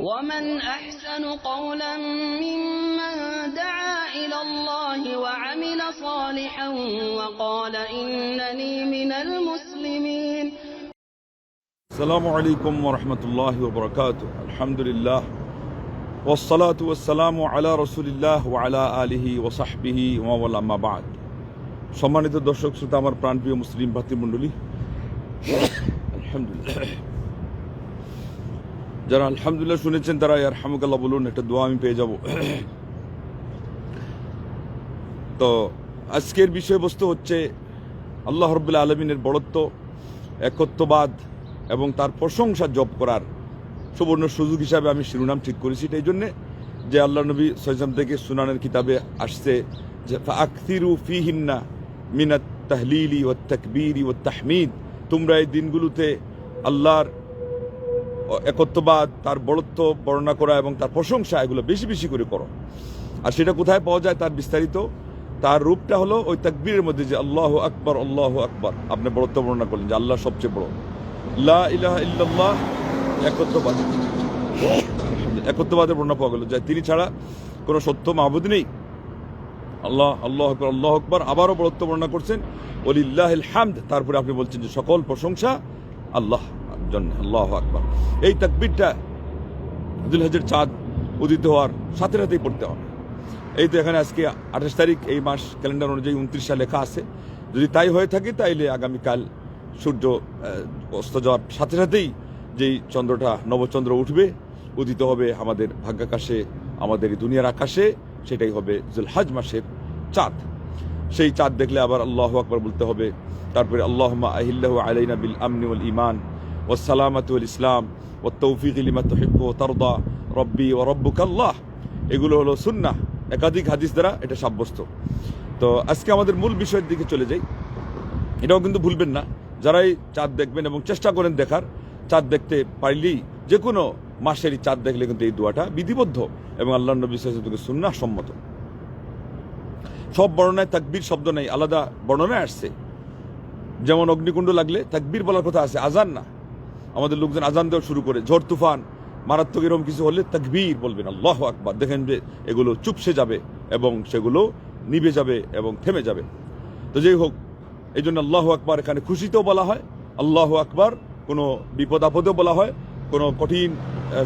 ومن أحسن قولا ممن دعا إلى الله وعمل صالحا وقال إنني من المسلمين السلام عليكم ورحمة الله وبركاته الحمد لله والصلاة والسلام على رسول الله وعلى آله وصحبه ومن أما بعد সম্মানিত দর্শক শ্রোতা আমার প্রাণপ্রিয় মুসলিম ভাতৃমণ্ডলী আলহামদুলিল্লাহ যারা আলহামদুলিল্লাহ শুনেছেন তারা ইয়ার হামুকাল্লাহ বলুন, একটা দোয়া আমি পেয়ে যাব। তো আজকের বিষয়বস্তু হচ্ছে আল্লাহ রব্বুল্লাহ আলমিনের বড়ত্ব, একত্ববাদ এবং তার প্রশংসা জপ করার সুবর্ণ সুযোগ হিসাবে আমি শিরোনাম ঠিক করেছি। এই জন্যে যে আল্লাহ নবী সৈজাম থেকে সুনানের কিতাবে আসছে যে আখতিরু ফিহিন্না মিনাত তাহলিলি ও তকবীরি ও তাহমিদ। তোমরা এই দিনগুলোতে আল্লাহর একত্ববাদ, তার বড়ত্ব বর্ণনা করা এবং তার প্রশংসা, এগুলো বেশি বেশি করে করো। আর সেটা কোথায় পাওয়া যায় তার বিস্তারিত? তার রূপটা হলো ওই তাকবীরের মধ্যে যে আল্লাহ আকবর আল্লাহ আকবর। আপনি বড়ত্ব বর্ণনা করলেন যে আল্লাহ সবচেয়ে বড়। লা ইলাহা ইল্লাল্লাহ, একত্ববাদ। একত্ববাদের বর্ণনা পাওয়া গেল। যে তিনি ছাড়া কোনো সত্য মাহবুদ নেই। আল্লাহ আল্লাহ আকবর আল্লাহ আকবর, আবারও বড়ত্ব বর্ণনা করছেন। ওলিল্লাহ হামদ, তারপরে আপনি বলছেন যে সকল প্রশংসা আল্লাহ। জন্য। আল্লাহ আকবর। এই তাকবীরটা দুল হাজার চাঁদ উদিত হওয়ার সাথে সাথেই পড়তে হবে। এই তো এখানে আজকে আঠাশ তারিখ, এই মাস ক্যালেন্ডার অনুযায়ী উনত্রিশ সালে লেখা আছে। যদি তাই হয়ে থাকে, তাইলে আগামীকাল সূর্য অস্ত যাওয়ার সাথে সাথেই যেই চন্দ্রটা, নবচন্দ্র উঠবে, উদিত হবে আমাদের ভাগ্যাকাশে, আমাদের দুনিয়ার আকাশে, সেটাই হবে জুলহাজ মাসের চাঁদ। সেই চাঁদ দেখলে আবার আল্লাহ আকবর বলতে হবে, তারপরে আল্লাহ আহিল্লাহ আলাইনা বিল আমনি ইমান ও সালামাতুল ইসলাম ও তৌফিক ইলিমা তহিব ও তরদা রব্বি ও রব্বুক আল্লাহ এগুলো হলো সুন্নাহ। একাধিক হাদিস দ্বারা এটা সাব্যস্ত। তো আজকে আমাদের মূল বিষয়ের দিকে চলে যাই। এটাও কিন্তু ভুলবেন না। যারাই চাঁদ দেখবেন এবং চেষ্টা করেন দেখার, চাঁদ দেখতে পারলেই যে কোনো মাসেরই চাঁদ দেখলে কিন্তু এই দোয়াটা বিধিবদ্ধ এবং আল্লাহ নবী সাল্লাল্লাহু সুন্না সম্মত। সব বর্ণনায় তাকবীর শব্দ নেই, আলাদা বর্ণনায় আসছে। যেমন অগ্নিকুণ্ড লাগলে তাকবীর বলার কথা আছে আজান না। আমাদের লোকজন আজান দেওয়া শুরু করে, ঝড় তুফান, মারাত্মক এরকম কিছু হলে তাকবীর বলবেন, আল্লাহ আকবার। দেখেন যে এগুলো চুপসে যাবে এবং সেগুলো নিভে যাবে এবং থেমে যাবে। তো যেই হোক, এই জন্য আল্লাহ আকবার এখানে খুশিতেও বলা হয়, আল্লাহ আকবার কোনো বিপদ আপদেও বলা হয়, কোনো কঠিন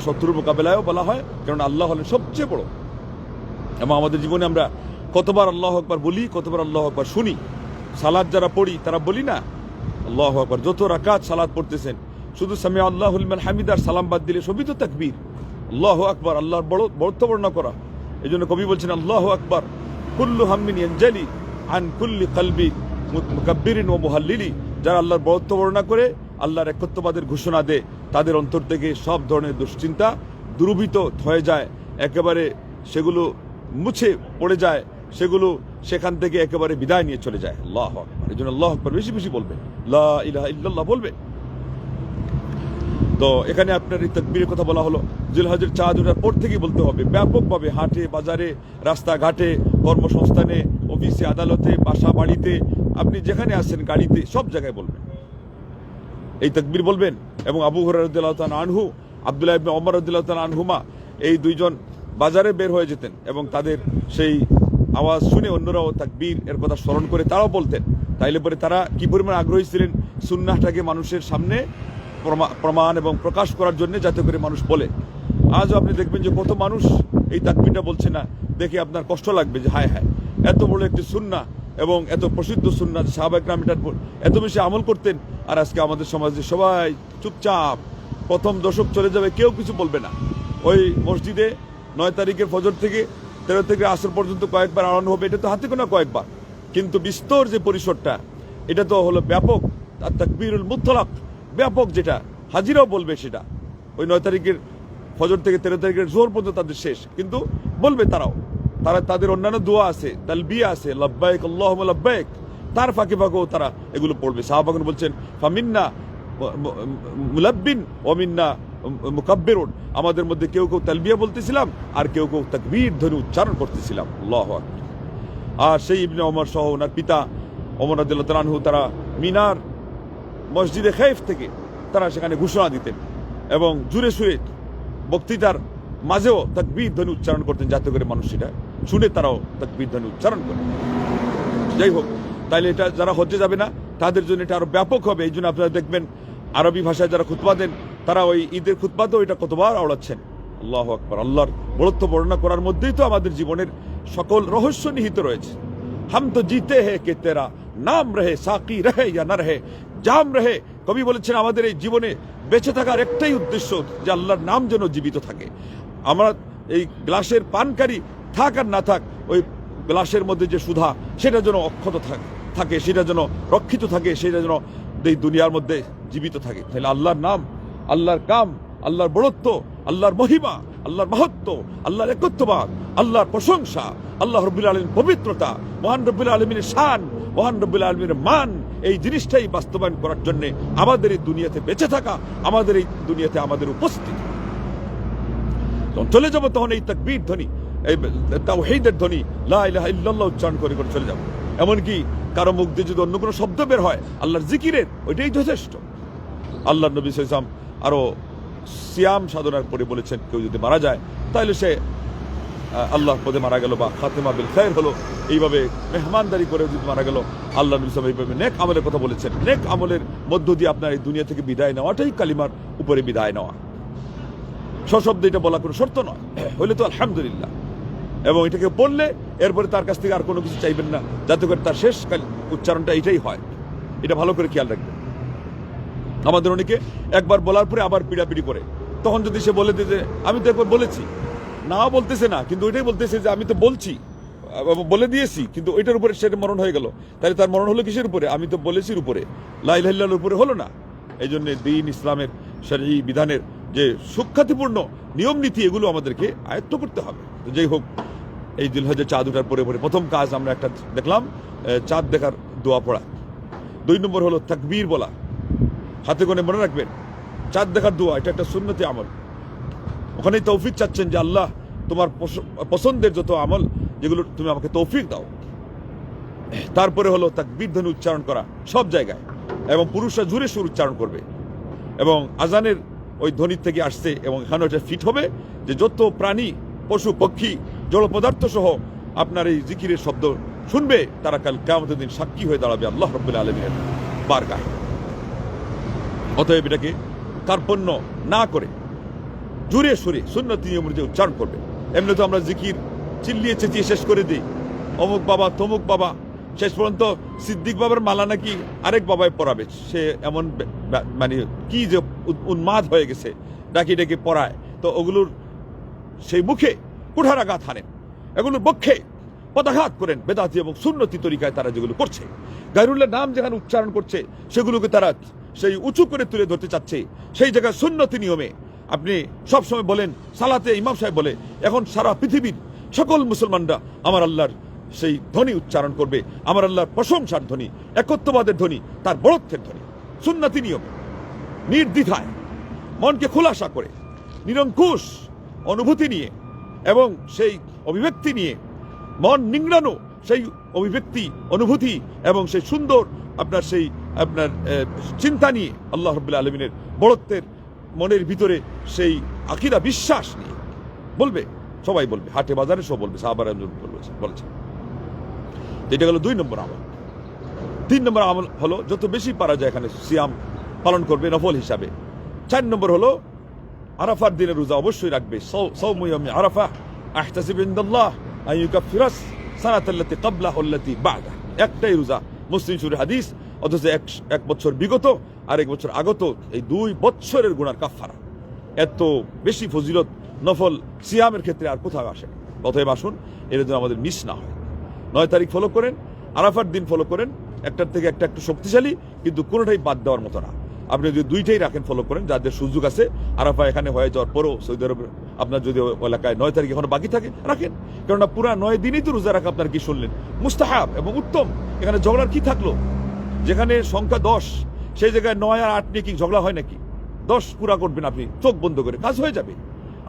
শত্রুর মোকাবেলায়ও বলা হয় কারণ আল্লাহ হলেন সবচেয়ে বড়। এবং আমাদের জীবনে আমরা কতবার আল্লাহ আকবার বলি, কতবার আল্লাহ আকবার শুনি। সালাদ যারা পড়ি, তারা বলি না, আল্লাহ আকবার, যত রাকাত সালাদ পড়তেছেন শুধু সামি আল্লাহ হামিদার সালাম বাদ দিলে সবই তো তাকবীর। আল্লাহ আকবার, আল্লাহর বড় বড়ত্ব বর্ণনা করা। এই জন্য কবি বলছেন, আল্লাহ আকবার, কুল্লু হাম্মিন ইয়ানজালি আন কুল্লি কলবি মুকাব্বিরিন ও মুহাল্লিলি। যারা আল্লাহর বড়ত্ব বর্ণনা করে, আল্লাহর একত্ববাদের ঘোষণা দেয়, তাদের অন্তর থেকে সব ধরনের দুশ্চিন্তা দুরূপিত হয়ে যায়। একেবারে সেগুলো মুছে পড়ে যায়, সেগুলো সেখান থেকে একেবারে বিদায় নিয়ে চলে যায়। আল্লাহ আকবার। এই জন্য আল্লাহ আকবার বেশি বেশি বলবে লা ইলাহা ইল্লাল্লাহ বলবে তো এখানে আপনার এই তকবীরের কথা বলা হলো। জিলহাজের চাঁদ ওঠার পর থেকেই বলতে হবে, ব্যাপকভাবে হাটে, বাজারে, রাস্তাঘাটে, কর্মসংস্থানে, অফিসে, আদালতে, বাসা বাড়িতে, আপনি যেখানে আসেন গাড়িতে, সব জায়গায় বলবেন। এই তকবীর বলবেন? এবং আবু হরারদুল্লাহ আনহু, আবদুল্লাহ ইবনে ওমর রদুল্লাহ আনহুমা, এই দুইজন বাজারে বের হয়ে যেতেন এবং তাদের সেই আওয়াজ শুনে অন্যরাও তাকবীর এর কথা স্মরণ করে তারাও বলতেন। তাইলে পরে তারা কি পরিমাণ আগ্রহী ছিলেন? সুন্নাহটাকে মানুষের সামনে প্রমাণ এবং প্রকাশ করার জন্য যাতে করে মানুষ বলে। আজও আপনি দেখবেন যে কত মানুষ এই তাকবীরটা বলছে না, দেখে আপনার কষ্ট লাগবে যে হায় হায়, এত বড় একটি সুন্না এবং এত প্রসিদ্ধ সুন্না সাহাবাকরাম এটার উপর এত বেশি আমল করতেন। আর আজকে আমাদের সমাজে সবাই চুপচাপ, প্রথম দশক চলে যাবে, কেউ কিছু বলবে না। ওই মসজিদে নয় তারিখের ফজর থেকে তেরো থেকে আসর পর্যন্ত কয়েকবার আনন্দ হবে, এটা তো হাতে গোনা কয়েকবার। কিন্তু বিস্তর যে পরিসরটা, এটা তো হলো ব্যাপক আর তাকবিরুল মুতলাক। ব্যাপক যেটা, হাজিরাও বলবে সেটা। ওই নয় তারিখের ফজর থেকে তেরো তারিখের জোর পর্যন্ত তাদের শেষ। কিন্তু বলবে তারাও। তারা তাদের অন্যান্য দোয়া আছে, তালবিয়া আছে লব্বাইক আল্লাহ লব্বাইক তার ফাঁকে ফাঁকেও তারা এগুলো পড়বে। সাহাবাগুন বলছেন, ফামিন্না মুলাব্বিন অমিন্না মুকাব্বিরুন। আমাদের মধ্যে কেউ কেউ তালবিয়া বলতেছিলাম, আর কেউ কেউ তাকবীর ধ্বনি উচ্চারণ করতেছিলাম। আল্লাহ আর সেই ইবনে ওমর সহ ওনার পিতা ওমর আদিল্লাহ তারা মিনার মসজিদে খেফ থেকে তারা সেখানে ঘোষণা দিতেন এবং জুড়ে সুরে বক্তৃতার মাঝেও তাকবীর ধ্বনি উচ্চারণ করতেন, যাতে করে মানুষ সেটা শুনে তারাও তাকবীর ধ্বনি উচ্চারণ করে। যাই হোক, তাইলে এটা যারা হজ্জে যাবে না, তাদের জন্য এটা আরও ব্যাপক হবে। এই জন্য আপনারা দেখবেন আরবি ভাষায় যারা খুতবা দেন, তারা ওই ঈদের খুতবাতেও এটা কতবার আওড়াচ্ছেন। আল্লাহ আকবর, আল্লাহর বড়ত্ব বর্ণনা করার মধ্যেই তো আমাদের জীবনের সকল রহস্য নিহিত রয়েছে। হাম তো জিতে হে কে তেরা, নাম রহে সাকি রহে, ইয়া না রহে জাম রেহে কবি বলেছেন, আমাদের এই জীবনে বেঁচে থাকার একটাই উদ্দেশ্য যে আল্লাহর নাম যেন জীবিত থাকে। আমরা এই গ্লাসের পানকারী থাক আর না থাক, ওই গ্লাসের মধ্যে যে সুধা, সেটা যেন অক্ষত থাক- থাকে, সেটা যেন রক্ষিত থাকে, সেটা যেন এই দুনিয়ার মধ্যে জীবিত থাকে। তাহলে আল্লাহর নাম, আল্লাহর কাম, আল্লাহর বড়ত্ব আল্লাহর মহিমা, আল্লাহর মহত্ব আল্লাহর একত্ববাদ, আল্লাহর প্রশংসা, আল্লাহ রব্বুল আলমীর পবিত্রতা, মহান রব্বুল আলমীর শান, মহান রব্বুল আলমীর মান এই জিনিসটাই বাস্তবায়ন করার জন্য আমাদের এই দুনিয়াতে বেঁচে থাকা আমাদের এই দুনিয়াতে আমাদের উপস্থিতি। চলে যাব তখন এই তাকবীর ধ্বনি, এই তাওহীদের ধ্বনি, লা ইলাহা ইল্লাল্লাহ উচ্চারণ করে করে চলে যাব। এমনকি কারও মুখ দিয়ে যদি অন্য কোনো শব্দ বের হয়, আল্লাহর জিকিরের, ওইটাই যথেষ্ট। আল্লাহ নবী সাল্লাম আরও সিয়াম সাধনার পরে বলেছেন, কেউ যদি মারা যায়, তাহলে সে আহ, আল্লাহর পদে মারা গেল বা খাতেমা বিল খায়ের হলো। এইভাবে মেহমানদারি করে যদি মারা গেল আল্লাহ নবী এইভাবে নেক আমলের কথা বলেছেন। নেক আমলের মধ্য দিয়ে আপনার এই দুনিয়া থেকে বিদায় নেওয়াটাই কালিমার উপরে বিদায় নেওয়া। সশব্দে এটা বলা কোনো শর্ত নয়। হইলে তো আলহামদুলিল্লাহ। এবং এটাকে বললে এরপরে তার কাছ থেকে আর কোনো কিছু চাইবেন না। যাতে করে তার শেষ উচ্চারণটা এটাই হয়। এটা ভালো করে খেয়াল রাখবেন। আমাদের অনেকে একবার বলার পরে আবার পিড়াপিড়ি করে। তখন যদি সে বলে দিতে আমি তো একবার বলেছি। না বলতেছে না, কিন্তু ওইটাই বলতেছে যে আমি তো বলছি বলে দিয়েছি, কিন্তু ওইটার উপরে সেটা মরণ হয়ে গেল। তাহলে তার মরণ হলো কিসের উপরে? আমি তো বলেছি উপরে। লাইলাহিল্লার উপরে হলো না। এই জন্য দিন ইসলামের সেই বিধানের যে সুখ্যাতিপূর্ণ নিয়ম নীতি, এগুলো আমাদেরকে আয়ত্ত করতে হবে। তো যাই হোক, এই দিলহজে চাঁদ উঠার পরে পরে প্রথম কাজ আমরা একটা দেখলাম চাঁদ দেখার দোয়া পড়া। দুই নম্বর হলো তাকবীর বলা। হাতে কোণে মনে রাখবেন, চাঁদ দেখার দোয়া, এটা একটা সুন্নতি আমল। ওখানেই তৌফিক চাচ্ছেন যে আল্লাহ তোমার পছন্দের যত আমল, যেগুলো তুমি আমাকে তৌফিক দাও। তারপরে হলো তাকবীর ধ্বনি উচ্চারণ করা সব জায়গায়, এবং পুরুষরা জুড়ে সুর উচ্চারণ করবে। এবং আজানের ওই ধ্বনির থেকে আসছে, এবং এখানে এটা ফিট হবে যে যত প্রাণী, পশু, পক্ষী, জড় পদার্থ সহ আপনার এই জিকিরের শব্দ শুনবে, তারা কাল কেমতের দিন সাক্ষী হয়ে দাঁড়াবে আল্লাহ রব্বুল আলমীর বারগাহে। অতএব এটাকে কার্পণ্য না করে জুড়ে সুরে সুন্নতি নিয়ম অনুযায়ী উচ্চারণ করবে। এমনি তো আমরা জিকির, চিল্লিয়ে চেঁচিয়ে শেষ করে দিই। অমুক বাবা, তমুক বাবা, শেষ পর্যন্ত সিদ্দিক বাবার মালা নাকি আরেক বাবায় পড়াবে সে এমন মানে কি যে উন্মাদ হয়ে গেছে, ডাকি ডেকে পড়ায় তো ওগুলোর সেই মুখে কুঠারাঘাত হারেন এগুলোর পক্ষে পদাঘাত করেন বেদাতি এবং সুন্নতি তরিকায় তারা যেগুলো করছে। গাইরুল্লাহ নাম যেখানে উচ্চারণ করছে, সেগুলোকে তারা সেই উঁচু করে তুলে ধরতে চাচ্ছে। সেই জায়গায় সুন্নতি নিয়মে আপনি সবসময় বলেন, সালাতে ইমাম সাহেব বলে, এখন সারা পৃথিবীর সকল মুসলমানরা আমার আল্লাহর সেই ধ্বনি উচ্চারণ করবে, আমার আল্লাহর প্রশংসার ধ্বনি, একত্ববাদের ধ্বনি, তার বড়ত্বের ধ্বনি, সুন্নতি নিয়মে, নির্দ্বিধায়, মনকে খোলাসা করে, নিরঙ্কুশ অনুভূতি নিয়ে এবং সেই অভিব্যক্তি নিয়ে, মন নিংড়ানো সেই অভিব্যক্তি, অনুভূতি এবং সেই সুন্দর আপনার সেই আপনার চিন্তা নিয়ে আল্লাহ রব্বুল্লাহ আলমিনের বড়ত্বের মনের ভিতরে সেই আকিরা বিশ্বাস নিয়ে। বলবে, সবাই বলবে, হাটে বাজারে সব বলবে বলেছে। এটা গেল দুই নম্বর আমল। তিন নম্বর আমল হলো, যত বেশি পারা যায় এখানে সিয়াম পালন করবে নফল হিসাবে। চার নম্বর হলো, আরাফার দিনের রোজা অবশ্যই রাখবে। আরাফা বাদা একটাই রোজা। মুসলিম শরীর হাদিস অথচ এক বছর বিগত আর এক বছর আগত এই দুই বছরের গুণার কাফারা এত বেশি ফজিলত, নফল সিয়ামের ক্ষেত্রে আর কোথাও আসে অতএব আসুন, এর জন্য আমাদের মিস না হয়। নয় তারিখ ফলো করেন আরাফার দিন ফলো করেন, একটার থেকে একটা একটু শক্তিশালী, কিন্তু কোনোটাই বাদ দেওয়ার মতো না। আপনি যদি দুইটাই রাখেন ফলো করেন, যাদের সুযোগ আছে, আরাফা এখানে হয়ে যাওয়ার পরও সৌদি আরব, আপনার যদি এলাকায় নয় তারিখ এখনও বাকি থাকে, রাখেন। কেননা পুরা নয় দিনই তো রোজা রাখা আপনার কি শুনলেন? মুস্তাহাব এবং উত্তম, এখানে ঝগড়ার কি থাকল? যেখানে সংখ্যা দশ, সেই জায়গায় নয় আর আট নিয়ে কি ঝগড়া হয় নাকি? দশ পুরা করবেন আপনি, চোখ বন্ধ করে, কাজ হয়ে যাবে।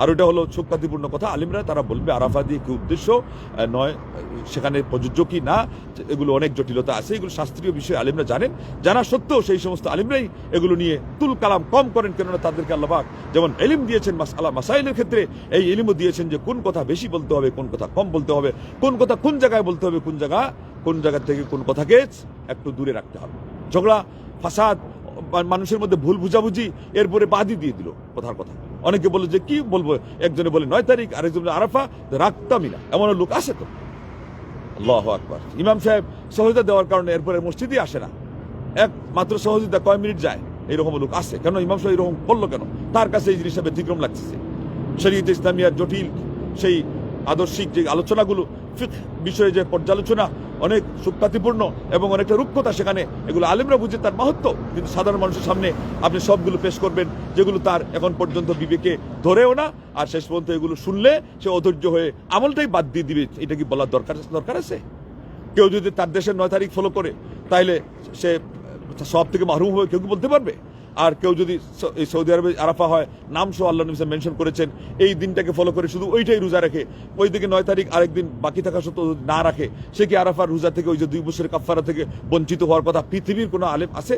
আর ওটা হলো সুখ্যাতিপূর্ণ কথা। আলিমরা তারা বলবে আরাফা দিয়ে কি উদ্দেশ্য? নয়, সেখানে প্রযোজ্য কি না? এগুলো অনেক জটিলতা আছে, এগুলো শাস্ত্রীয় বিষয়ে, আলিমরা জানেন। জানা সত্ত্বেও সেই সমস্ত আলিমরাই এগুলো নিয়ে তুল কালাম কম করেন, কেননা তাদেরকে আল্লাহবাক যেমন এলিম দিয়েছেন মাসালা মাসাইলের ক্ষেত্রে, এই এলিমও দিয়েছেন যে কোন কথা বেশি বলতে হবে, কোন কথা কম বলতে হবে, কোন কথা কোন জায়গায় বলতে হবে, কোন জায়গা কোন জায়গা থেকে কোন কথাকে একটু দূরে রাখতে হবে। ঝগড়া, ফাসাদ, মানুষের মধ্যে ভুল বুঝাবুঝি, এরপরে বাদই দিয়ে দিল কথার কথা। অনেকে বলে যে, কি বলব? একজনে বলে নয় তারিখ, আরেকজন বলে আরাফা রাখতামই না। এমন লোক আসে তো। আল্লাহ ইমাম সাহেব সহজতা দেওয়ার কারণে এরপরে মসজিদই আসে না। এক মাত্র সহযোগিতা কয় মিনিট যায়? এইরকম লোক আসে। কেন? ইমাম সাহেব এরকম করল কেন? তার কাছে এই জিনিসটা ব্যতিক্রম লাগতেছে। শরীয়ত ইসলামিয়ার জটিল সেই আদর্শিক যে আলোচনাগুলো বিষয়ে যে পর্যালোচনা অনেক সুখ্যাতিপূর্ণ এবং অনেকটা রূপকথা সেখানে। এগুলো আলেমরা বুঝে তার মাহাত্ম। কিন্তু সাধারণ মানুষের সামনে আপনি সবগুলো পেশ করবেন, যেগুলো তার এখন পর্যন্ত বিবেকে ধরেও না। আর শেষ পর্যন্ত এগুলো শুনলে সে অধৈর্য হয়ে আমলটাই বাদ দিয়ে দিবে। এটা কি বলার দরকার দরকার আছে? কেউ যদি তার দেশের নয় তারিখ ফলো করে, তাইলে সে সব থেকে মাহরুম হয়ে কেউ কি বলতে পারবে? আর কেউ যদি এই সৌদি আরবে আরাফা হয় নাম সহ আল্লাহ নবী মেনশন করেছেন, এই দিনটাকে ফলো করে শুধু ওইটাই রোজা রাখে। ওই দিকে নয় তারিখ আরেকদিন বাকি থাকা সত্ত্বেও না রাখে, সে কি আরাফার রোজা থেকে ওই যে দুই বছরের কাফারা থেকে বঞ্চিত হওয়ার কথা পৃথিবীর কোনো আলেম আছে?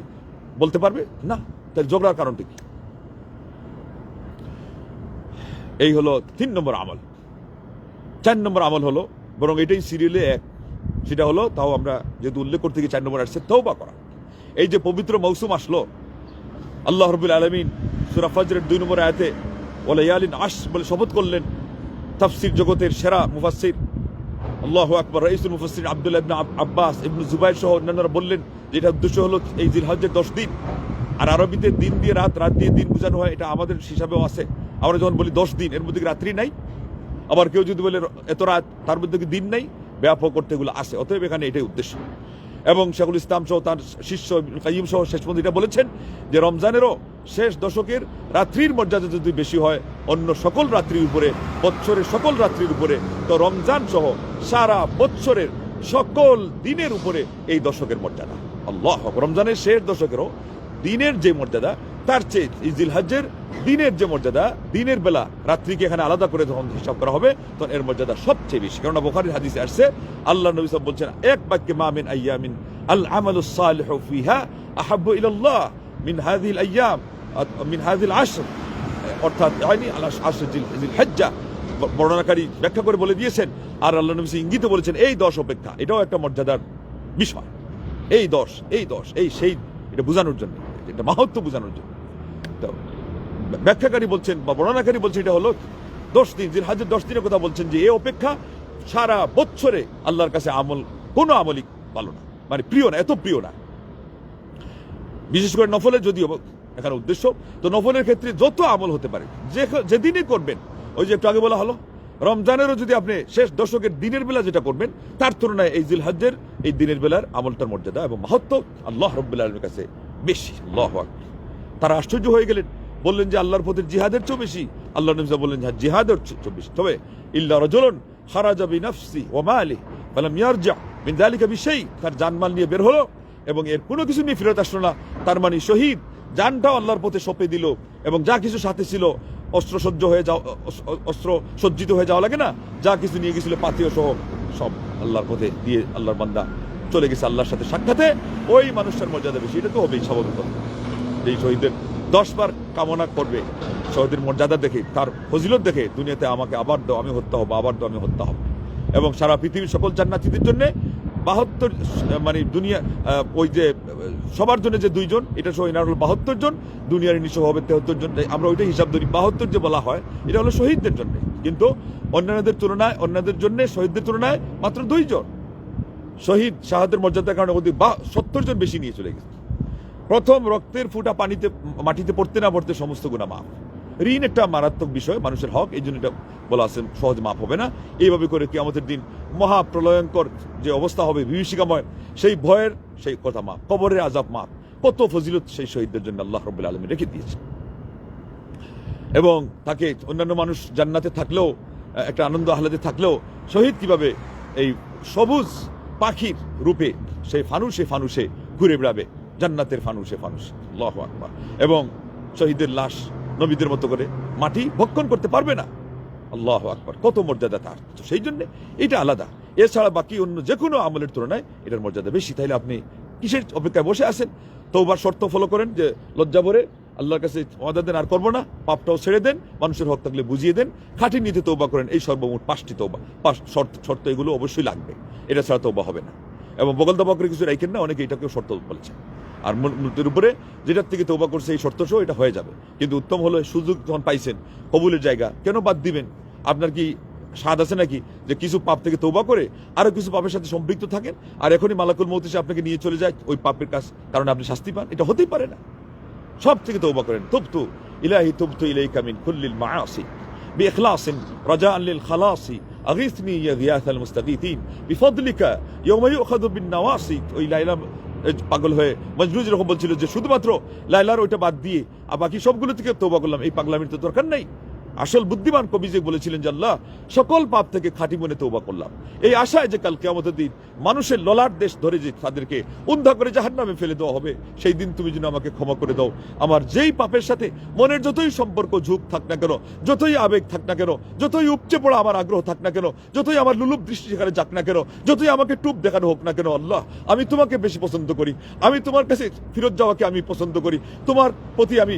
বলতে পারবে? না। তাহলে ঝগড়ার কারণটা কি? এই হলো তিন নম্বর আমল। চার নম্বর আমল হলো, বরং এটাই সিরিয়ালে এক। সেটা হলো, তাও আমরা যেহেতু উল্লেখ করতে গিয়ে চার নম্বর আসছে তৌবা করা। এই যে পবিত্র মৌসুম আসলো আল্লাহ রবুল আলমিন সুরা ফজরের দুই নম্বর আয়াতে বলে ইয়ালিন আশ বলে শপথ করলেন তাফসির জগতের সেরা মুফাসির আল্লাহ আকবর, রইসুল মুফাসির আব্দুল্লাহ ইবনে আব- আব্বাস, ইবনু জুবাই সহ অন্যান্যরা বললেন যে এটা উদ্দেশ্য হলো এই জিলহজ্জের দশ দিন। আর আরবিতে দিন দিয়ে রাত রাত দিয়ে দিন বোঝানো হয়, এটা আমাদের হিসাবেও আছে। আমরা যখন বলি দশ দিন, এর মধ্যে রাত্রি নাই? আবার কেউ যদি বলে এত রাত, তার মধ্যে দিন নাই? ব্যাপক করতে এগুলো আসে অতএব এখানে এটাই উদ্দেশ্য। এবং শেখুল ইসলাম সহ তার শিষ্য কাইম সহ শেষ পর্যন্ত এটা বলেছেন যে রমজানেরও শেষ দশকের রাত্রির মর্যাদা যদি বেশি হয়, অন্য সকল রাত্রির উপরে, বৎসরের সকল রাত্রির উপরে, তো রমজান সহ সারা বৎসরের সকল দিনের উপরে এই দশকের মর্যাদা। আল্লাহ রমজানের শেষ দশকেরও দিনের যে মর্যাদা তার চেয়ে এই জিলহাজ্জের দিনের যে মর্যাদা, দিনের বেলা রাত্রিকে এখানে আলাদা করে যখন হিসাব করা হবে, তখন এর মর্যাদা সবচেয়ে বেশি। কেননা বোখারির হাদিসে আসছে, আল্লাহ নবী সাহেব বলছেন, এক বাক্যে মা মিন আইয়ামিন, আল আমালু সালিহু ফিহা আহাব্বু ইলাল্লাহ মিন মিন অর্থাৎ হয়নি আল্লাহ বর্ণনাকারী ব্যাখ্যা করে বলে দিয়েছেন, আর ইঙ্গিত বলেছেন, এই দশ অপেক্ষা, এটাও একটা মর্যাদার বিষয়। এই দশ এই দশ, এই সেই, এটা বোঝানোর জন্য, এটা মাহাত্ম বোঝানোর জন্য। ব্যাখ্যাকারী বলছেন বা বর্ণনাকারী বলছে এটা হলো দশ দিন জিল হাজের দশ দিনের কথা বলছেন যে এ অপেক্ষা সারা বছরে আল্লাহর কাছে আমল, কোনো আমলই ভালো না মানে প্রিয় না, এত প্রিয় না বিশেষ করে নফলের যদিও এখানে উদ্দেশ্য, তো নফলের ক্ষেত্রে যত আমল হতে পারে, যে যেদিনই করবেন, ওই যে একটু আগে বলা হলো, রমজানেরও যদি আপনি শেষ দশকের দিনের বেলা যেটা করবেন, তার তুলনায় এই জিল হজ্জের এই দিনের বেলার আমলটার মর্যাদা এবং মাহাত্ম আল্লাহ রব্বুল আলমের কাছে বেশি, আল্লাহ আকবার। তারা আশ্চর্য হয়ে গেলেন। বললেন যে আল্লাহর পথের জিহাদের চেয়েও বেশি। আল্লাহ নবী বললেন হ্যাঁ জিহাদের চেয়েও বেশি। তবে ইল্লা রজলন খারাজা বিনাফসি ওয়া মালি, ফালাম ইয়ারজা মিন যালিকা বিশাই। তার জানমাল নিয়ে বের হলো এবং এর কোনো কিছু নিয়ে ফেরত আসলো না। তার মানে শহীদ জানটাও আল্লাহর পথে সঁপে দিল এবং যা কিছু সাথে ছিল অস্ত্র সহ্য হয়ে যাও, অস্ত্র সজ্জিত হয়ে যাওয়া লাগে না? যা কিছু নিয়ে গেছিল পাথীয় সহ সব আল্লাহর পথে দিয়ে আল্লাহর বান্দা চলে গেছে আল্লাহর সাথে সাক্ষাতে। ওই মানুষটার মর্যাদা বেশি, এটা তো হবেই স্বাভাবিক কথা। এই শহীদের দশবার কামনা করবে। শহীদের মর্যাদা দেখে, তার ফজিলত দেখে দুনিয়াতে আমাকে আবার দাও আমি হত্যা হব, আবার দাও আমি হত্যা হব। এবং সারা পৃথিবীর সকল জান্নাতিদের জন্য বাহাত্তর মানে দুনিয়া ওই যে, সবার জন্য যে দুইজন, এটা সহ এনার হলো বাহাত্তর জন, দুনিয়ার নিঃস্ব হবে তেহত্তর জন। আমরা ওইটা হিসাব ধরি, বাহাত্তর যে বলা হয়, এটা হলো শহীদদের জন্য। কিন্তু অন্যান্যদের তুলনায় অন্যদের জন্য শহীদদের তুলনায় মাত্র দুইজন। শহীদ, শাহাদের মর্যাদার কারণে ওদের বা সত্তর জন বেশি নিয়ে চলে গেছে। প্রথম রক্তের ফুটা পানিতে, মাটিতে পড়তে না পড়তে সমস্ত গুণা মাপ ঋণ একটা মারাত্মক বিষয়, মানুষের হক, এই জন্য এটা বলা আছে, সহজ মাপ হবে না। এইভাবে করে কি আমাদের দিন মহা প্রলয়ঙ্কর যে অবস্থা হবে, বিভীষিকাময়, সেই ভয়ের সেই কথা মাপ কবরের আজাব মাপ কত ফজিলত সেই শহীদদের জন্য আল্লাহ রব্বুল আলমী রেখে দিয়েছে। এবং তাকে অন্যান্য মানুষ জান্নাতে থাকলেও, একটা আনন্দ আহ্লাদে থাকলেও, শহীদ কীভাবে এই সবুজ পাখির রূপে, সেই ফানুসে ফানুসে ঘুরে বেড়াবে জান্নাতের ফানুসে ফানুসে আল্লাহু আকবার। এবং শহীদের লাশ নবীদের মতো করে মাটি ভক্ষণ করতে পারবে না। আল্লাহ আকবার। কত মর্যাদা তার। তো সেই জন্য এটা আলাদা। এছাড়া বাকি অন্য যে কোনো আমলের তুলনায় এটার মর্যাদা বেশি। তাইলে আপনি কিসের অপেক্ষায় বসে আছেন? তৌবার শর্ত ফলো করেন যে লজ্জা ভরে আল্লাহর কাছে ওয়াদা দেন, আর করব না। পাপটাও ছেড়ে দেন। মানুষের হক থাকলে বুঝিয়ে দেন। খাঁটি নিতে তৌবা করেন। এই সর্বমোট পাঁচটি তৌবা শর্ত শর্ত এগুলো অবশ্যই লাগবে। এটা ছাড়া তৌবা হবে না। এবং বগল দাবা করে কিছু রাইখেন না, অনেকে এটাকেও শর্ত বলেছে আর মূর্তির উপরে যেটার থেকে তৌবা করছে এই শর্ত সহ এটা হয়ে যাবে কিন্তু উত্তম হলো সুযোগ যখন পাইছেন কবুলের জায়গা কেন বাদ দিবেন আপনার কি স্বাদ আছে নাকি যে কিছু পাপ থেকে তৌবা করে আরো কিছু পাপের সাথে সম্পৃক্ত থাকেন আর এখনই মালাকুল মৌত এসে আপনাকে নিয়ে চলে যায় ওই পাপের কাজ কারণে আপনি শাস্তি পান এটা হতেই পারে না সব থেকে তৌবা করেন তুবতু ইলাহি তুবতু ইলাইকা মিন কুল্লিল মাআসি بإخلاص رجاء للخلاص أغيثني يا غياث المستغيثين بفضلك يوم يؤخذ بالنواصي ওই লাইলা পাগল হয়ে মজনু যেরকম বলছিল যে শুধুমাত্র লাইলার ওইটা বাদ দিয়ে, আর বাকি সবগুলো থেকে তো করলাম। এই পাগলামির তো দরকার নাই। আসল বুদ্ধিমান কবি যে বলেছিলেন যে আল্লাহ, সকল পাপ থেকে খাঁটি মনে তৌবা করলাম। এই আশায় যে কাল কেমতের দিন মানুষের ললাট দেশ ধরে যে তাদেরকে উন্ধা করে জাহার নামে ফেলে দেওয়া হবে, সেই দিন তুমি যেন আমাকে ক্ষমা করে দাও। আমার যেই পাপের সাথে মনের যতই সম্পর্ক ঝুঁক থাক না কেন, যতই আবেগ থাক না কেন, যতই উপচে পড়া আমার আগ্রহ থাক না কেন, যতই আমার লুলুপ দৃষ্টি সেখানে যাক না কেন, যতই আমাকে টুপ দেখানো হোক না কেন, আল্লাহ, আমি তোমাকে বেশি পছন্দ করি। আমি তোমার কাছে ফিরত যাওয়াকে আমি পছন্দ করি। তোমার প্রতি আমি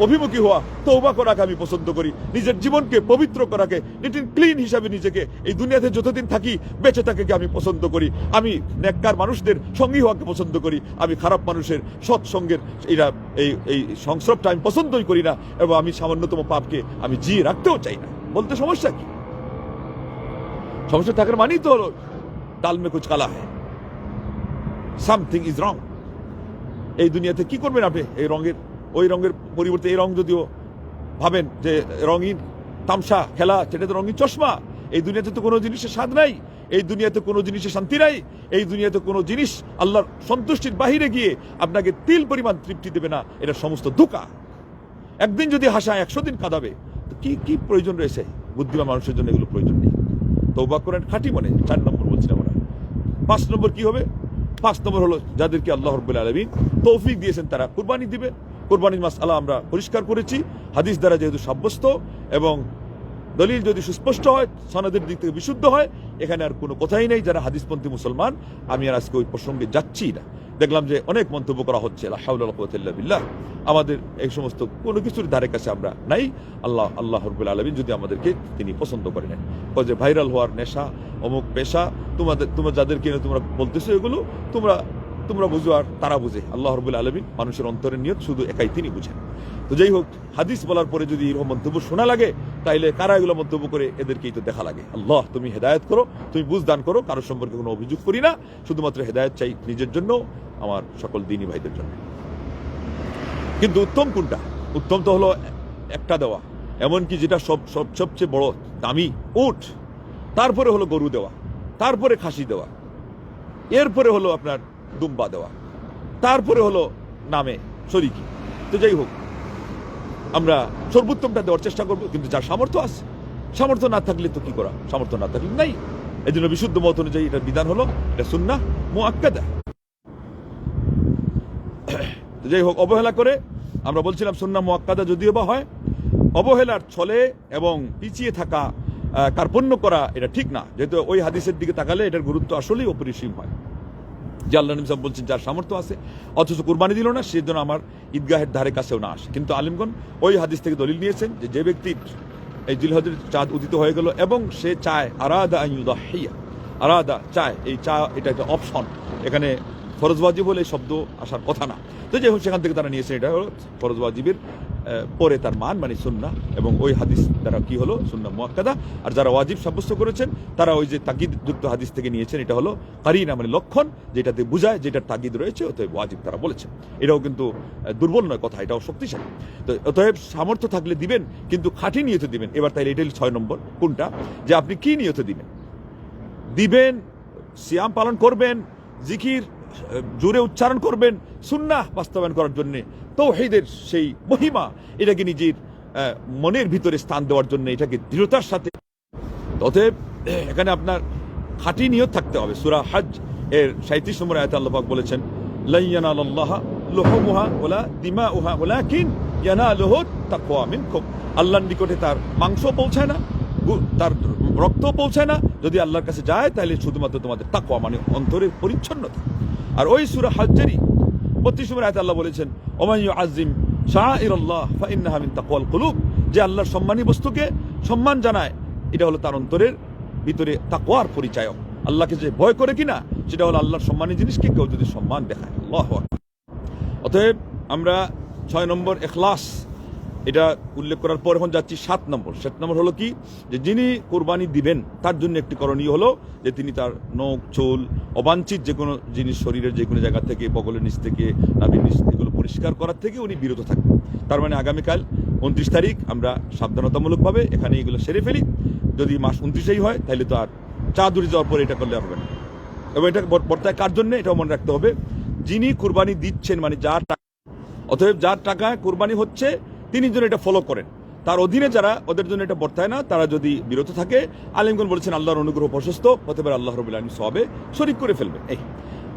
অভিমুখী হওয়া তৌবা করাকে আমি পছন্দ করি। নিজের জীবনকে পবিত্র করাকে নিট ক্লিন হিসাবে নিজেকে এই দুনিয়াতে যতদিন থাকি বেঁচে থাকাকে আমি পছন্দ করি। আমি নেককার মানুষদের সঙ্গী হওয়াকে পছন্দ করি। আমি খারাপ মানুষের সৎসঙ্গের এরা এই এই সংস্রবটা আমি পছন্দই করি না এবং আমি সামান্যতম পাপকে আমি জিয়ে রাখতেও চাই না। বলতে সমস্যা কি? সমস্যা থাকার মানেই তো হলো ডাল মে কুচ কালা হ্যায়। সামথিং ইজ রং এই দুনিয়াতে কি করবেন আপনি? এই রঙের রঙের পরিবর্তে এই রং যদিও ভাবেন যে রঙিন তামসা, খেলা সেটা তো রঙিন চশমা। এই দুনিয়াতে তো কোনো জিনিসের স্বাদ নাই, এই দুনিয়াতে কোনো জিনিসের শান্তি নাই, এই দুনিয়াতে কোনো জিনিস আল্লাহর সন্তুষ্টির বাহিরে গিয়ে আপনাকে তিল পরিমাণ তৃপ্তি দেবে না, এটা সমস্ত ধোকা। একদিন যদি হাসা একশো দিন কাঁদাবে, তো কি কি প্রয়োজন রয়েছে? বুদ্ধিমান মানুষের জন্য এগুলো প্রয়োজন নেই। তৌবা করেন খাঁটি মনে, চার নম্বর বলছিলাম আমরা। পাঁচ নম্বর কি হবে? পাঁচ নম্বর হলো যাদেরকে আল্লাহ রব্বুল আলমী তৌফিক দিয়েছেন, তারা কুরবানি দিবে কোরবানির মাস আল্লাহ আমরা পরিষ্কার করেছি, হাদিস দ্বারা যেহেতু সাব্যস্ত এবং দলিল যদি সুস্পষ্ট হয়, সনদের দিক থেকে বিশুদ্ধ হয়, এখানে আর কোনো কথাই নেই, যারা হাদিসপন্থী মুসলমান, আমি আর আজকে ওই প্রসঙ্গে যাচ্ছি না। দেখলাম যে অনেক মন্তব্য করা হচ্ছে বিল্লাহ। আমাদের এই সমস্ত কোনো কিছুর ধারে কাছে আমরা নাই। আল্লাহ আল্লাহ রব্বুল আলমিন যদি আমাদেরকে তিনি পছন্দ করে নেন। যে ভাইরাল হওয়ার নেশা, অমুক পেশা, তোমাদের, তোমরা যাদেরকে তোমরা বলতেছো এগুলো, তোমরা তোমরা বুঝো আর তারা বুঝে। আল্লাহ রবুল আলমিন মানুষের অন্তরের নিয়ত শুধু একাই তিনি বুঝেন। তো যাই হোক, হাদিস বলার পরে যদি এরকম মন্তব্য শোনা লাগে, তাইলে কারা এগুলো মন্তব্য করে এদেরকেই তো দেখা লাগে। আল্লাহ, তুমি হেদায়ত করো, তুমি বুঝ দান করো, কারোর সম্পর্কে কোনো অভিযোগ করি না, শুধুমাত্র হেদায়ত চাই নিজের জন্য, আমার সকল দিনী ভাইদের জন্য। কিন্তু উত্তম কোনটা? উত্তম তো হলো একটা দেওয়া। এমনকি যেটা সব সব, সবচেয়ে বড় দামি উঠ তারপরে হলো গরু দেওয়া, তারপরে খাসি দেওয়া। এরপরে হলো আপনার দুম্বা দেওয়া। তারপরে হলো নামে শরিকি। তো যাই হোক, আমরা সর্বোত্তমটা দেওয়ার চেষ্টা করব, কিন্তু যার সামর্থ্য আছে, সামর্থ্য না থাকলে তো কি করা? সামর্থ্য না থাকলে নাই। এই জন্য বিশুদ্ধ মত অনুযায়ী এটার বিধান হলো, এটা সুন্না মুআক্কাদা। তো যাই হোক, অবহেলা করে আমরা বলছিলাম সুন্না মুআক্কাদা যদিও বা হয়, অবহেলার ছলে এবং পিছিয়ে থাকা কার্পণ্য করা এটা ঠিক না। যেহেতু ওই হাদিসের দিকে তাকালে এটার গুরুত্ব আসলেই অপরিসীম হয়। যে আল্লাহ নবী বলছেন যার সামর্থ্য আছে অথচ কুরবানি দিল না সে যেন আমার ঈদগাহের ধারে কাছেও না আসে। কিন্তু আলিমগণ ওই হাদিস থেকে দলিল নিয়েছেন যে যে ব্যক্তির এই জিলহজের চাঁদ উদিত হয়ে গেল এবং সে চায় আরাদা আইয়ুদাহিয়া আরাদা চায় এই চা এটা একটা অপশন। এখানে ফরজ ওয়াজিব হলে শব্দ আসার কথা না। তো হোক সেখান থেকে তারা নিয়েছেন এটা হলো ফরজ ওয়াজিবের আহ, পরে তার মান মানে সুন্না এবং ওই হাদিস দ্বারা কি হলো? সুন্না মুয়াক্কাদা আর যারা ওয়াজিব সাব্যস্ত করেছেন, তারা ওই যে তাগিদ যুক্ত হাদিস থেকে নিয়েছেন, এটা হলো কারিনা মানে লক্ষণ যেটাতে বোঝায় যেটার তাগিদ রয়েছে, অতএব ওয়াজিব তারা বলেছেন। এটাও কিন্তু দুর্বল নয় কথা, এটাও শক্তিশালী। তো অতএব সামর্থ্য থাকলে দিবেন, কিন্তু খাঁটি নিয়তে দিবেন। এবার তাইলে এটাই ছয় নম্বর, কোনটা? যে আপনি কি নিয়তে দিবেন? দিবেন, সিয়াম পালন করবেন, জিকির জোরে উচ্চারণ করবেন সুন্নাহ বাস্তবায়ন করার জন্য, তৌহিদের সেই মহিমা, এটাকে নিজের মনের ভিতরে স্থান দেওয়ার জন্য, এটাকে দৃঢ়তার সাথে। অতএব, এখানে আপনার খাঁটি নিয়ত থাকতে হবে। সুরা হজ এর সাঁত্রিশ নম্বর আয়তে আল্লাহাক বলেছেন আল্লাহর নিকটে তার মাংস পৌঁছায় না তার পৌঁছায় না। যদি আল্লাহর কাছে যায়, তাহলে শুধুমাত্র তোমাদের মানে পরিচ্ছন্নতা। আর ওই সুরা হজ্জেরই বত্রিশ নম্বর আয়াতে আল্লাহ বলেছেন ওমাইয়ু আজিম শাহইরাল্লাহ ফাইন্নাহা মিন তাকওয়াল কুলুব যে আল্লাহর সম্মানী বস্তুকে সম্মান জানায়, এটা হলো তার অন্তরের ভিতরে তাকওয়ার পরিচায়ক। আল্লাহকে যে ভয় করে কিনা, সেটা হলো আল্লাহর সম্মানী জিনিসকে কেউ যদি সম্মান দেখায়। আল্লাহ অতএব আমরা ছয় নম্বর এখলাস এটা উল্লেখ করার পর এখন যাচ্ছি সাত নম্বর। সাত নম্বর হলো কি? যে যিনি কোরবানি দিবেন, তার জন্য একটি করণীয় হলো যে তিনি তার নখ, চোল, অবাঞ্ছিত যে কোনো জিনিস শরীরের যে কোনো জায়গা থেকে, বগলের নিচ থেকে, নাভির নিচ এগুলো পরিষ্কার করার থেকে উনি বিরত থাকবেন। তার মানে আগামীকাল উনত্রিশ তারিখ আমরা সাবধানতামূলকভাবে এখানে এগুলো সেরে ফেলি। যদি মাস উনত্রিশেই হয়, তাহলে তো আর চা দূরে যাওয়ার পরে এটা করলে হবে না। এবং এটা বর- বর্তায় কার জন্য? এটাও মনে রাখতে হবে। যিনি কুরবানি দিচ্ছেন মানে যার টাকা, অতএব যার টাকায় কোরবানি হচ্ছে তিনি এটা ফলো করেন। তার অধীনে যারা ওদের জন্য এটা বর্তায় না, তারা যদি বিরত থাকে, আলিমগণ বলেছেন, আল্লাহর অনুগ্রহ প্রশস্ত হতে পারে আল্লাহ রবিল আলম সবে শরিক করে ফেলবে। এই।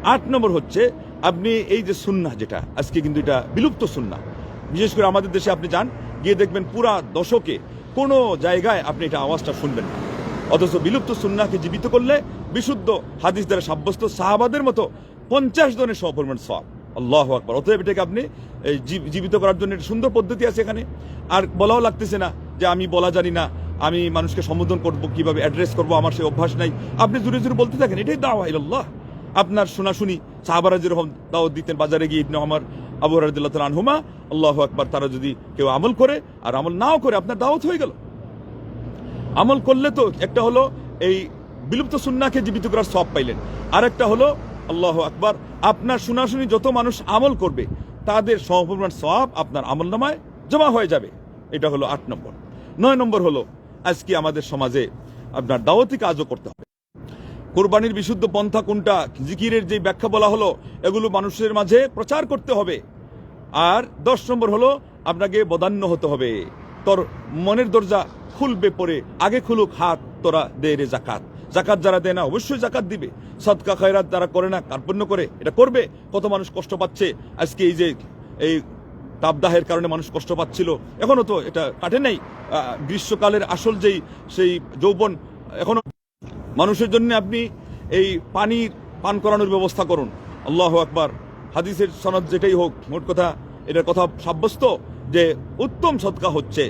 আট নম্বর হচ্ছে, আপনি এই যে সুন্না যেটা, আজকে কিন্তু এটা বিলুপ্ত সুন্না বিশেষ করে আমাদের দেশে আপনি যান, গিয়ে দেখবেন পুরা দশকে কোনো জায়গায় আপনি এটা আওয়াজটা শুনবেন না। অথচ বিলুপ্ত সুন্নাকে জীবিত করলে বিশুদ্ধ হাদিস দ্বারা সাব্যস্ত সাহাবাদের মতো পঞ্চাশ জনের সহপরিমাণ সব আল্লাহ আকবর। অতএব এটাকে আপনি জীব- জীবিত করার জন্য একটা সুন্দর পদ্ধতি আছে এখানে। আর বলাও লাগতেছে না যে আমি বলা জানি না, আমি মানুষকে সম্বোধন করব, কীভাবে অ্যাড্রেস করব, আমার সেই অভ্যাস নাই। আপনি জুড়ে জুড়ে বলতে থাকেন, এটাই দাওয়া ইল্লাহ আপনার শোনাশুনি, সাহাবারা যেরকম দাওয়াত দিতেন বাজারে গিয়ে ইবনে আমার আবু রাদিল্লাহ আনহুমা, আল্লাহ আকবার, তারা যদি কেউ আমল করে, আর আমল নাও করে, আপনার দাওয়াত হয়ে গেল। আমল করলে তো একটা হলো এই বিলুপ্ত সুন্নাকে জীবিত করার সব পাইলেন। আর একটা হলো আল্লাহ আকবার, আপনার শোনাশুনি যত মানুষ আমল করবে, তাদের সমপরিমাণ সব আপনার আমল নামায় জমা হয়ে যাবে। এটা হলো আট নম্বর। নয় নম্বর হলো, আজকে আমাদের সমাজে আপনার দাওয়াতি কাজও করতে হবে। কোরবানির বিশুদ্ধ পন্থা কোনটা, জিকিরের যে ব্যাখ্যা বলা হলো, এগুলো মানুষের মাঝে প্রচার করতে হবে। আর দশ নম্বর হলো, আপনাকে বদান্য হতে হবে। তোর মনের দরজা খুলবে পরে, আগে খুলুক হাত, তোরা দে রে জাকাত জাকাত যারা দেয় না, অবশ্যই জাকাত দিবে। সৎকা খয়রাত যারা করে না, কার্পণ্য করে, এটা করবে। কত মানুষ কষ্ট পাচ্ছে। আজকে এই যে, এই তাপদাহের কারণে মানুষ কষ্ট পাচ্ছিল। এখনও তো এটা কাটে নাই। গ্রীষ্মকালের আসল যেই, সেই যৌবন, এখনও মানুষের জন্য আপনি এই পানির পান করানোর ব্যবস্থা করুন। আল্লাহ আকবার। হাদিসের সনদ যেটাই হোক, মোট কথা এটার কথা সাব্যস্ত যে, উত্তম সৎকা হচ্ছে।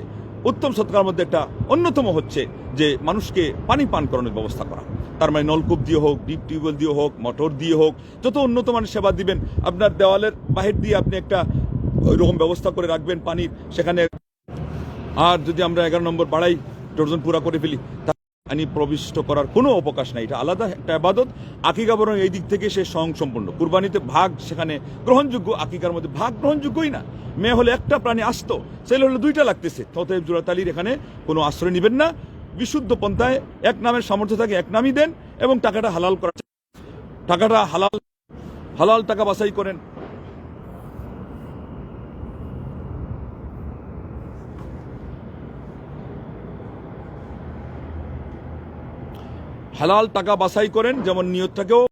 উত্তম সৎকার মধ্যে একটা অন্যতম হচ্ছে যে মানুষকে পানি পান করানোর ব্যবস্থা করা। তার মানে নলকূপ দিয়ে হোক ডিপ টিউবওয়েল দিয়ে হোক মোটর দিয়ে হোক, যত উন্নত মানের সেবা দিবেন, আপনার দেওয়ালের বাহির দিয়ে আপনি একটা ওইরকম ব্যবস্থা করে রাখবেন পানির, সেখানে আর যদি আমরা এগারো নম্বর বাড়াই, ডর্জন পুরা করে ফেলি তা আইনি প্রবিষ্ট করার কোনো অবকাশ নাই। এটা আলাদা একটা আবাদত। আকিকা বরং এই দিক থেকে সে স্বয়ংসম্পূর্ণ। কুরবানিতে ভাগ সেখানে গ্রহণযোগ্য, আকিকার মধ্যে ভাগ গ্রহণযোগ্যই না। মেয়ে হলে একটা প্রাণী আসতো, ছেলে হলে দুইটা লাগতেছে। ততএব জোড়াতালির এখানে কোনো আশ্রয় নেবেন না। বিশুদ্ধ পন্থায় এক নামের সামর্থ্য থাকে, এক নামই দেন এবং টাকাটা হালাল করা টাকাটা হালাল হালাল টাকা বাছাই করেন। হালাল টাকা বাছাই করেন যেমন নিয়তটাকেও